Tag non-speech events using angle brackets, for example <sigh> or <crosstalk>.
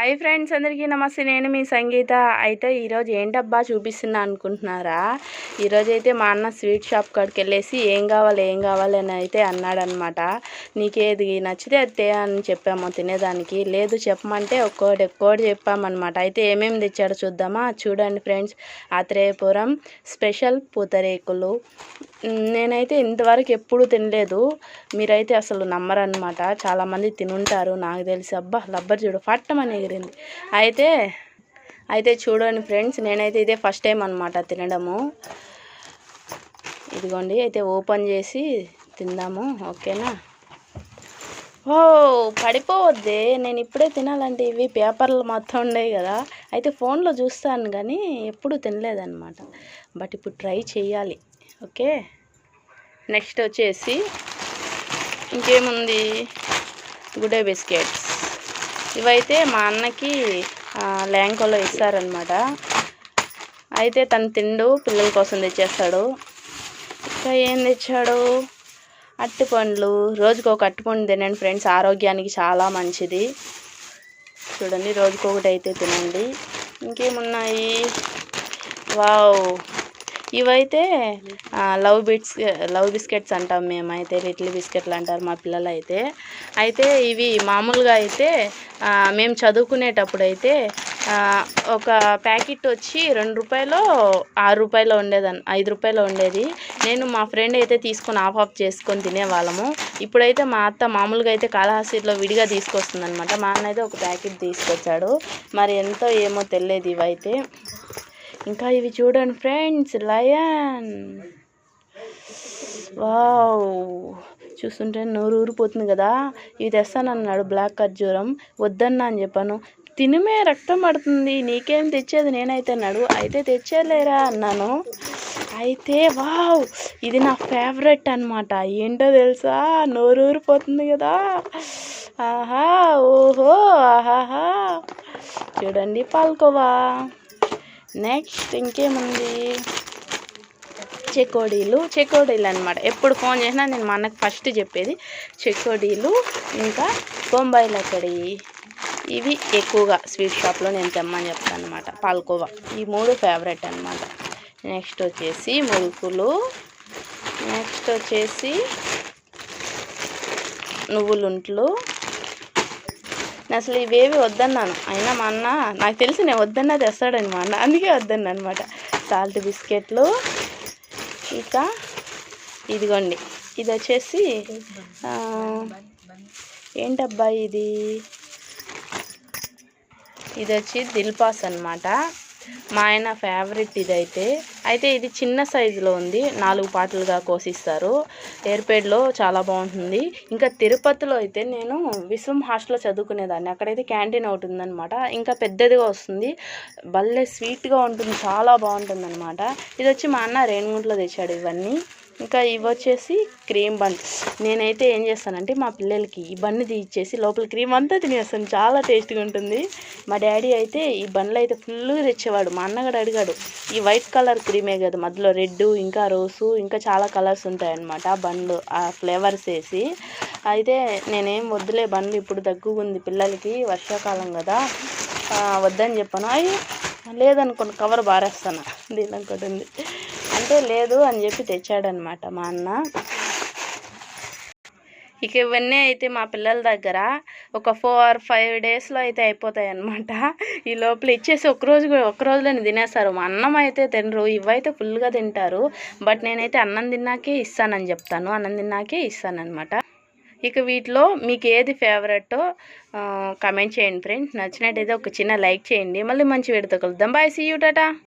Hi friends అందరికీ నమస్తే. నేను మీ సంగీత. అయితే ఈరోజు ఏంటబ్బా చూపిస్తున్నా అనుకుంటున్నారా? ఈరోజైతే అయితే మా అన్న స్వీట్ షాప్ కాడికి వెళ్ళేసి ఏం కావాలి ఏం కావాలి అని అయితే అన్నాడనమాట నీకేది నచ్చితే అత్తే అని చెప్పాము తినేదానికి. లేదు చెప్పమంటే ఒక్కోటి ఒక్కోటి చెప్పామన్నమాట. అయితే ఏమేమి తెచ్చాడో చూద్దామా? చూడండి ఫ్రెండ్స్. ఆత్రేయపురం స్పెషల్ పూతరేకులు. నేనైతే ఇంతవరకు ఎప్పుడు తినలేదు. మీరైతే అసలు నమ్మరనమాట చాలామంది తినుంటారు. నాకు తెలిసి అబ్బా లబ్బర్ చూడు పట్టమని ఎగిరింది అయితే అయితే చూడండి ఫ్రెండ్స్ నేనైతే ఇదే ఫస్ట్ టైం అనమాట తినడము. ఇదిగోండి అయితే ఓపెన్ చేసి తిందాము ఓకేనా? ఓ పడిపోవద్దే నేను ఇప్పుడే తినాలంటే ఇవి పేపర్లు మొత్తం ఉండేవి కదా. అయితే ఫోన్లో చూస్తాను కానీ ఎప్పుడు తినలేదన్నమాట. బట్ ఇప్పుడు ట్రై చేయాలి ఓకే? నెక్స్ట్ వచ్చేసి ఇంకేముంది? Good Day biscuits. ఇవైతే మా అన్నకి ల్యాంకోలో ఇస్తారనమాట అయితే తను తిండు పిల్లల కోసం తెచ్చేస్తాడు. ఇంకా ఏం తెచ్చాడు? అట్టిపండ్లు రోజుకు ఒక అట్టిపండు తినండి ఫ్రెండ్స్ ఆరోగ్యానికి చాలా మంచిది. చూడండి రోజుకొకటి అయితే తినండి. ఇంకేమున్నాయి? వావ్! ఇవైతే లవ్ బిట్స్ లవ్ బిస్కెట్స్ అంటాం మేమైతే లిటిల్ బిస్కెట్లు అంటారు మా పిల్లలు అయితే అయితే ఇవి మామూలుగా అయితే మేము చదువుకునేటప్పుడు అయితే ఒక ప్యాకెట్ వచ్చి రెండు రూపాయలు ఆరు రూపాయలు ఉండేదని ఐదు రూపాయలు ఉండేది. నేను మా ఫ్రెండ్ అయితే తీసుకొని ఆఫ్ ఆఫ్ చేసుకొని తినేవాళ్ళము. ఇప్పుడైతే మా అత్త మామూలుగా అయితే కాళహస్తిలో విడిగా తీసుకొస్తుంది అనమాట మా అన్న అయితే ఒక ప్యాకెట్ తీసుకొచ్చాడు. మరి ఎంతో ఏమో తెలియదు ఇవైతే. ఇంకా ఇవి చూడండి ఫ్రెండ్స్ లయన్. వావ్. చూస్తుంటే నోరు ఊరిపోతుంది కదా. ఇవి తెస్తానన్నాడు బ్లాక్ ఖర్జూరం. వద్దన్నా అని చెప్పాను. తినిమే రక్తం పడుతుంది నీకేం తెచ్చేది నేనైతే అన్నాడు. అయితే తెచ్చేలేరా అన్నాను. అయితే వావ్ ఇది నా ఫేవరెట్ అనమాట ఏంటో తెలుసా? నోరు ఊరిపోతుంది కదా. ఆహా ఓహో ఆహాహా. చూడండి పాల్కోవా. నెక్స్ట్ ఇంకేముంది? చెకోడీలు. చెకోడీలు అనమాట ఎప్పుడు ఫోన్ చేసినా నేను మా అన్నకు ఫస్ట్ చెప్పేది చెకోడీలు ఇంకా బొంబాయి లక్కడి. ఇవి ఎక్కువగా స్వీట్ షాప్లో నేను తెమ్మని చెప్తాను అనమాట పాల్కోవా. ఈ మూడు ఫేవరెట్ అనమాట నెక్స్ట్ వచ్చేసి మురుకులు. నెక్స్ట్ వచ్చేసి నువ్వులుంట్లు. నేను అసలు ఇవేవి వద్దన్నాను. అయినా మా అన్న నాకు తెలిసి నేను వద్దన్నా తెస్తాడని మా అన్న అందుకే వద్దన్నా అనమాట సాల్ట్ బిస్కెట్లు ఇక ఇదిగోండి. ఇది వచ్చేసి ఏంటబ్బా ఇది? ఇది వచ్చి దిల్పాస్ అనమాట మా ఆయన ఫేవరెట్ ఇదైతే. అయితే ఇది చిన్న సైజులో ఉంది. నాలుగు పాటలుగా కోసిస్తారు. ఏర్పేడ్లో చాలా బాగుంటుంది. ఇంకా తిరుపతిలో అయితే నేను విశ్వం హాస్టల్లో చదువుకునేదాన్ని. అక్కడైతే క్యాంటీన్ ఒకటి ఉందనమాట ఇంకా పెద్దదిగా వస్తుంది. భలే స్వీట్గా ఉంటుంది. చాలా బాగుంటుంది అనమాట ఇది వచ్చి మా అన్న రేణుగుంట్లో తెచ్చాడు ఇవన్నీ. ఇంకా ఇవి వచ్చేసి క్రీమ్ బన్ నేనైతే ఏం చేస్తానంటే మా పిల్లలకి ఈ బన్ను తీయించేసి లోపల క్రీమ్ అంతా తినేస్తాను. చాలా టేస్ట్గా ఉంటుంది. మా డాడీ అయితే ఈ బన్నులు అయితే ఫుల్గా తెచ్చేవాడు. మా అన్నగాడు అడిగాడు ఈ వైట్ కలర్ క్రీమే కదా మధ్యలో రెడ్ ఇంకా రోసు ఇంకా చాలా కలర్స్ ఉంటాయన్నమాట బండ్లు ఆ ఫ్లేవర్స్ వేసి. అయితే నేనేం వద్దులే బండ్లు ఇప్పుడు దగ్గుగుంది పిల్లలకి వర్షాకాలం కదా వద్దని చెప్పాను. అయ్యి లేదనుకోండి కవర్ బారేస్తాను. <laughs> దీని ఒకటి ఉంది. అంటే లేదు అని చెప్పి తెచ్చాడనమాట మా అన్న. ఇక ఇవన్నీ అయితే మా పిల్లల దగ్గర ఒక ఫోర్ ఫైవ్ డేస్లో అయితే అయిపోతాయి అనమాట ఈ లోపల ఇచ్చేసి ఒకరోజు ఒక రోజులోనే తినేస్తారు. మా అన్నం అయితే తినరు. ఇవైతే ఫుల్గా తింటారు. బట్ నేనైతే అన్నం తిన్నాకే ఇస్తానని చెప్తాను. అన్నం తిన్నాకే ఇస్తానమాట ఇక వీటిలో మీకు ఏది ఫేవరెట్టో కమెంట్ చేయండి ఫ్రెండ్స్. నచ్చినట్టయితే ఒక చిన్న లైక్ చేయండి. మళ్ళీ మంచి వీడితో కలుద్దాం. Bye see you tata!